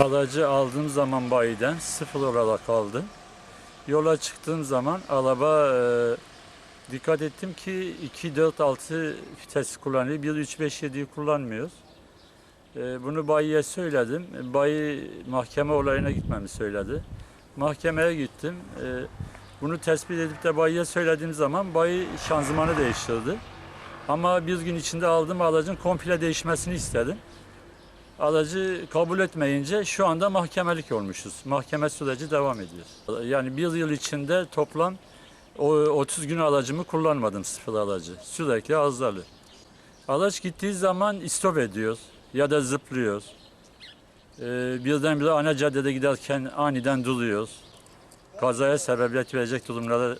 Aracı aldığım zaman bayiden sıfır olarak aldım. Yola çıktığım zaman araba e, dikkat ettim ki 2, 4, 6 vites kullanıyor. 1, 3, 5, 7'yi kullanmıyoruz. E, bunu bayiye söyledim. Bayi mahkeme olayına gitmemi söyledi. Mahkemeye gittim. E, bunu tespit edip de bayiye söylediğim zaman bayi şanzımanı değiştirdi. Ama bir gün içinde aldığım aracın komple değişmesini istedim. Aracı kabul etmeyince şu anda mahkemelik olmuşuz. Mahkeme süreci devam ediyor. Yani bir yıl içinde toplam o 30 gün aracımı kullanmadım sıfır aracı. Sürekli arızalı. Araç gittiği zaman istop ediyor ya da zıplıyor. Ee, birdenbire ana caddede giderken aniden duruyor. Kazaya sebebiyet verecek durumlara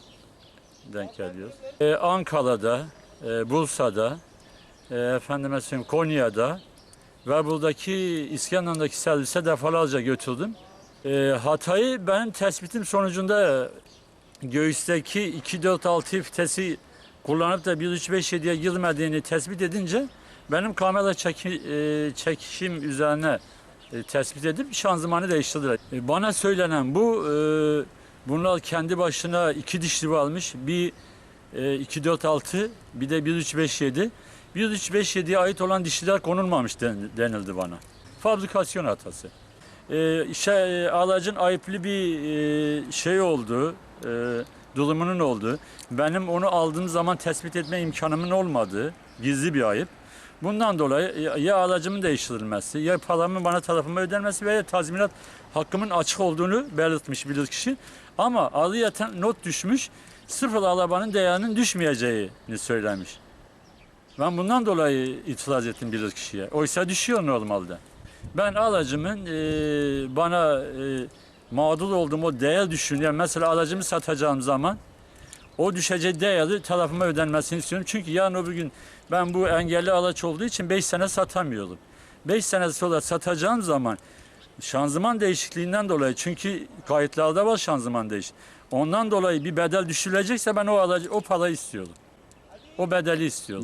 denk geliyor. Ee, Ankara'da, e, Bursa'da, e, efendime söyleyeyim Konya'da ve buradaki İskenderun'daki servise defalarca götürdüm. E, hatayı ben tespitim sonucunda göğüsteki 2-4-6 vitesi kullanıp da 1-3-5-7'ye girmediğini tespit edince benim kamera çeki, e, çekişim üzerine e, tespit edip şanzımanı değiştirdiler. E, bana söylenen bu, e, bunlar kendi başına iki dişli almış. Bir e, 2-4-6 bir de 1-3-5-7. 1-3-5-7'ye ait olan dişliler konulmamış den- denildi bana. Fabrikasyon hatası. Ee, şey, aracın ayıplı bir e, şey oldu, e, durumunun olduğu, benim onu aldığım zaman tespit etme imkanımın olmadığı gizli bir ayıp. Bundan dolayı ya, aracımın değiştirilmesi, ya paramın bana tarafıma ödenmesi veya tazminat hakkımın açık olduğunu belirtmiş bilir kişi. Ama ayrıyeten not düşmüş, sıfır arabanın değerinin düşmeyeceğini söylemiş. Ben bundan dolayı itiraz ettim bilir kişiye. Oysa düşüyor normalde. Ben aracımın e, bana e, mağdur olduğum o değer düşünüyorum. Mesela aracımı satacağım zaman o düşecek değeri tarafıma ödenmesini istiyorum. Çünkü yarın öbür gün ben bu engelli araç olduğu için 5 sene satamıyorum. 5 sene sonra satacağım zaman şanzıman değişikliğinden dolayı çünkü kayıtlarda var şanzıman değiş. Ondan dolayı bir bedel düşülecekse ben o aracı o parayı istiyorum. O bedeli istiyorum.